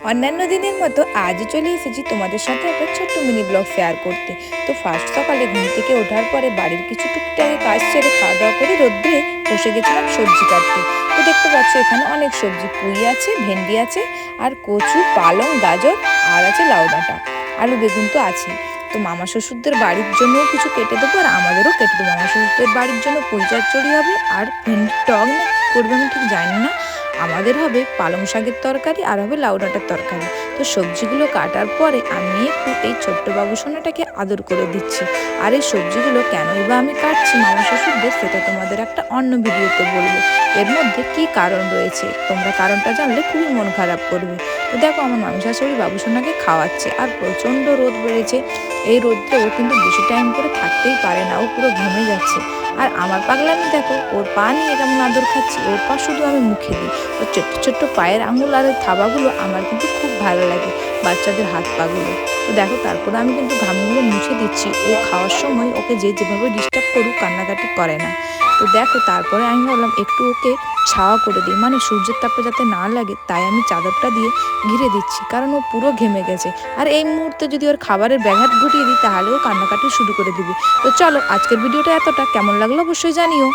অন্যান্য দিনের মতো আজ চলে এসেছি তোমাদের সাথে একটা ছোট্ট মিনি ব্লগ শেয়ার করতে। তো ফার্স্ট সকালে ঘুম থেকে ওঠার পরে বাড়ির কিছু টুকটাকে কাজ ছেড়ে খাওয়া দাওয়া করে রোদ্রে বসে গেছিলাম সবজি কাটতে। তো দেখতে পাচ্ছ এখানে অনেক সবজি, পুঁই আছে, ভেন্ডি আছে, আর কচু, পালং, গাজর, আর আছে লাউ ডাঁটা। আলু, বেগুন তো আছে তো মামা শ্বশুরদের বাড়ির জন্যও কিছু কেটে দেবো আর আমাদেরও কেটে দেবো। মামা শ্বশুরদের বাড়ির জন্য পুঁই চড়ি হবে আর টক না করবে আমি ঠিক জানি না। আমাদের হবে পালং শাকের তরকারি আর হবে লাউ ডাঁটার তরকারি। তো সবজিগুলো কাটার পরে আমি একটু এই ছোট্ট বাবু সোনাটাকে আদর করে দিচ্ছি। আর এই সবজিগুলো কেনই বা আমি কাটছি সেটা তোমাদের একটা অন্য ভিডিওতে বলব। এর মধ্যে কি কারণ রয়েছে? তোমরা কারণটা জানলে খুবই মন খারাপ করবে। তো দেখো, আমার মামি শাশুড়ি বাবু সোনাকে খাওয়াচ্ছে আর প্রচণ্ড রোদ বেড়েছে। এই রোদে ও কিন্তু বেশি টাইম করে থাকতেই পারে না, ও পুরো ঘেমে যাচ্ছে। আর আমার পাগলামি দেখো, ওর পা নিয়ে কেমন আদর খাচ্ছি, ওর পা শুধু আমি মুখে দিই। ওর ছোট্ট ছোট্ট পায়ের আঙুল আর থাবাগুলো আমার কিন্তু খুব ভালো লাগে। বাচ্চাদের হাত পাগুলো তো দেখো, তারপরে আমি কিন্তু ঘামগুলো মুছে দিচ্ছি। ও খাওয়ার সময় ওকে যে যেভাবে ডিস্টার্ব করুক, কান্নাকাটি করে না। তো দেখো, তারপরে আমি ভাবলাম, একটু ওকে ছাওয়া করে দিই। মানে সূর্যের তাপে যাতে না লাগে, তাই আমি চাদরটা দিয়ে ঘিরে দিচ্ছি। কারণ ও পুরো ঘেমে গেছে। আর এই মুহূর্তে যদি ওর খাবারের ব্যাঘাত ঘটিয়ে দিই, তাহলে ও কান্নাকাটি শুরু করে দিবি। তো চলো, আজকের ভিডিওটা এতটা। কেমন লাগল অবশ্যই জানিও।